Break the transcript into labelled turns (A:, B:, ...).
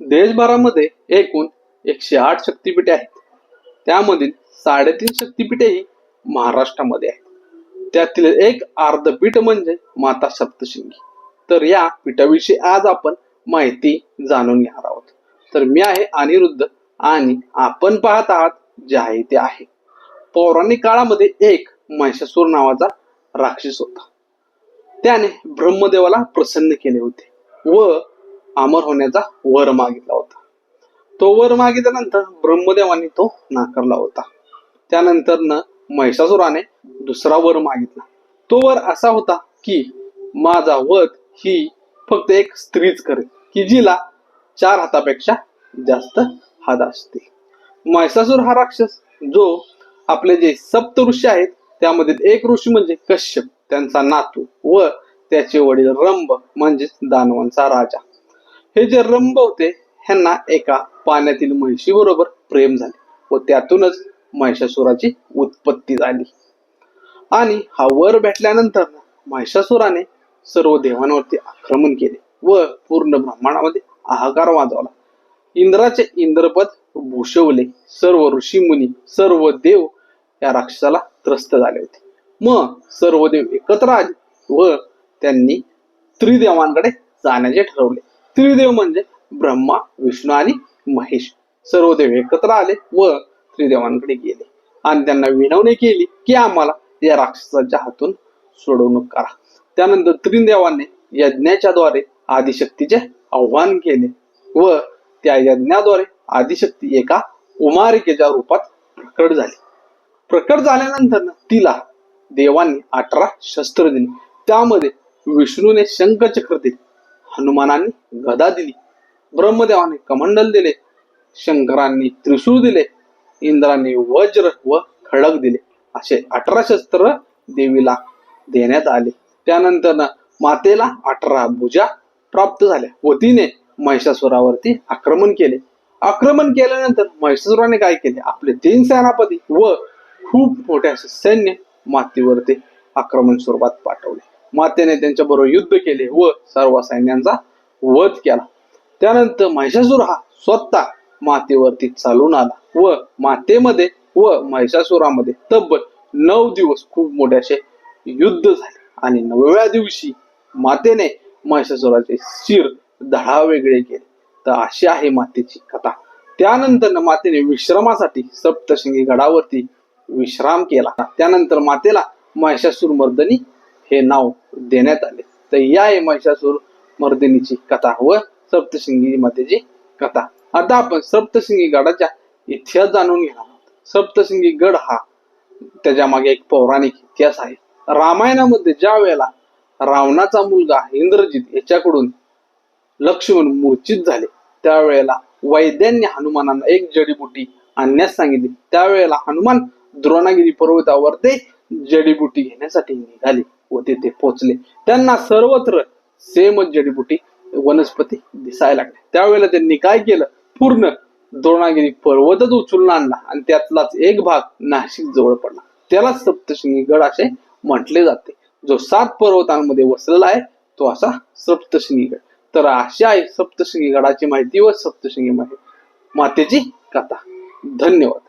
A: देशभरामध्ये एकूण एकशे आठ शक्तिपीठे आहेत. त्यामधील साडेतीन शक्तिपीठे ही महाराष्ट्रामध्ये आहेत. त्यातील एक अर्धपीठ म्हणजे माता सप्तशृंगी. तर या पीठाविषयी आज आपण माहिती जाणून घेणार आहोत. तर मी आहे अनिरुद्ध आणि आपण पाहत आहात जे आहे ते आहे. पौराणिक काळामध्ये एक महिषासूर नावाचा राक्षस होता. त्याने ब्रह्मदेवाला प्रसन्न केले होते व अमर होण्याचा वर मागितला होता. तो वर मागितल्यानंतर ब्रह्मदेवाने तो नाकारला होता. त्यानंतर न महिषासुराने दुसरा वर मागितला. तो वर असा होता की माझा वध ही फक्त एक स्त्रीच करेल की जिला चार हातापेक्षा जास्त हात असतील. महिषासूर हा राक्षस जो आपले जे सप्त ऋषी आहेत त्यामधील एक ऋषी म्हणजे कश्यप त्यांचा नातू व त्याचे वडील रंभ म्हणजेच दानवांचा राजा. हे जे रंभ होते ह्यांना एका पाण्यातील म्हैशी बरोबर प्रेम झाले व त्यातूनच महिषासुराची उत्पत्ती झाली. आणि हा वर भेटल्यानंतर महिषासुराने सर्व देवांवरती आक्रमण केले व पूर्ण ब्रह्मांडामध्ये हाहाकार वाजवला. इंद्राचे इंद्रपद भूषवले. सर्व ऋषीमुनी सर्व देव या राक्षसाला त्रस्त झाले होते. मग सर्व देव एकत्र आले व त्यांनी त्रिदेवांकडे जाण्याचे ठरवले. त्रिदेव म्हणजे ब्रह्मा विष्णू आणि महेश. सर्व देव एकत्र आले व त्रिदेवांकडे गेले. आणि त्यांना विनवणी केली की आम्हाला या राक्षसाच्या हातून सोडवणूक करा. त्यानंतर त्रिदेवांनी यज्ञाच्या द्वारे आदिशक्तीचे आव्हान केले व त्या यज्ञाद्वारे आदिशक्ती एका उमारिकेच्या रूपात प्रकट झाली. प्रकट झाल्यानंतर तिला देवांनी अठरा शस्त्र दिली. त्यामध्ये विष्णूने शंखचक्र दिले. हनुमानांनी गदा दिली. ब्रह्मदेवाने कमंडल दिले. शंकरांनी त्रिशूळ दिले. इंद्रांनी वज्र व खडक दिले. असे अठरा शस्त्र देवीला देण्यात आले. त्यानंतर मातेला अठरा भुजा प्राप्त झाल्या. व तिने महिषासुरावरती आक्रमण केले. आक्रमण केल्यानंतर महिषासुराने काय केले? आपले तीन सेनापती व खूप मोठे असे सैन्य मातेवरती आक्रमण स्वरूपात पाठवले. मातेने त्यांच्याबरोबर युद्ध केले व सर्व सैन्यांचा वध केला. त्यानंतर महिषासूर हा स्वतः मातेवरती चालून आला व मातेमध्ये व महिषासुरामध्ये तब्बल नऊ दिवस खूप मोठे युद्ध झाले. आणि नवव्या दिवशी मातेने महिषासुराचे शिर धडा वेगळे केले. तर अशी आहे मातेची कथा. त्यानंतर मातेने विश्रमासाठी सप्तशृंगी गडावरती विश्राम केला. त्यानंतर मातेला महिषासूर मर्दनी हे नाव देण्यात आले. तर या आहे महिषासूर मर्दिनीची कथा व सप्तशृंगी मातेची कथा. आता आपण सप्तशृंगी गडाचा इतिहास जाणून घेणार आहोत. सप्तशृंगी गड हा त्याच्यामागे एक पौराणिक इतिहास आहे. रामायणामध्ये ज्या वेळेला रावणाचा मुलगा इंद्रजित याच्याकडून लक्ष्मण मूर्छित झाले त्यावेळेला वैद्यांनी हनुमानांना एक जडीबुटी आणण्यास सांगितली. त्यावेळेला हनुमान द्रोणागिरी पर्वतावर ते जडीबुटी घेण्यासाठी निघाले. व तेथे पोहोचले. त्यांना सर्वत्र सेम जडीबुटी वनस्पती दिसायला लागल्या त्यावेळेला त्यांनी काय केलं? पूर्ण द्रोणागिरी पर्वतच उचलून आणला आणि त्यातलाच एक भाग नाशिक जवळ पडला. त्याला सप्तशृंगी गड असे म्हटले जाते. जो सात पर्वतांमध्ये वसलेला आहे तो असा सप्तशृंगी गड. तर अशी आहे सप्तशृंगी गडाची माहिती व सप्तशृंगी माहिती मातेची कथा. धन्यवाद.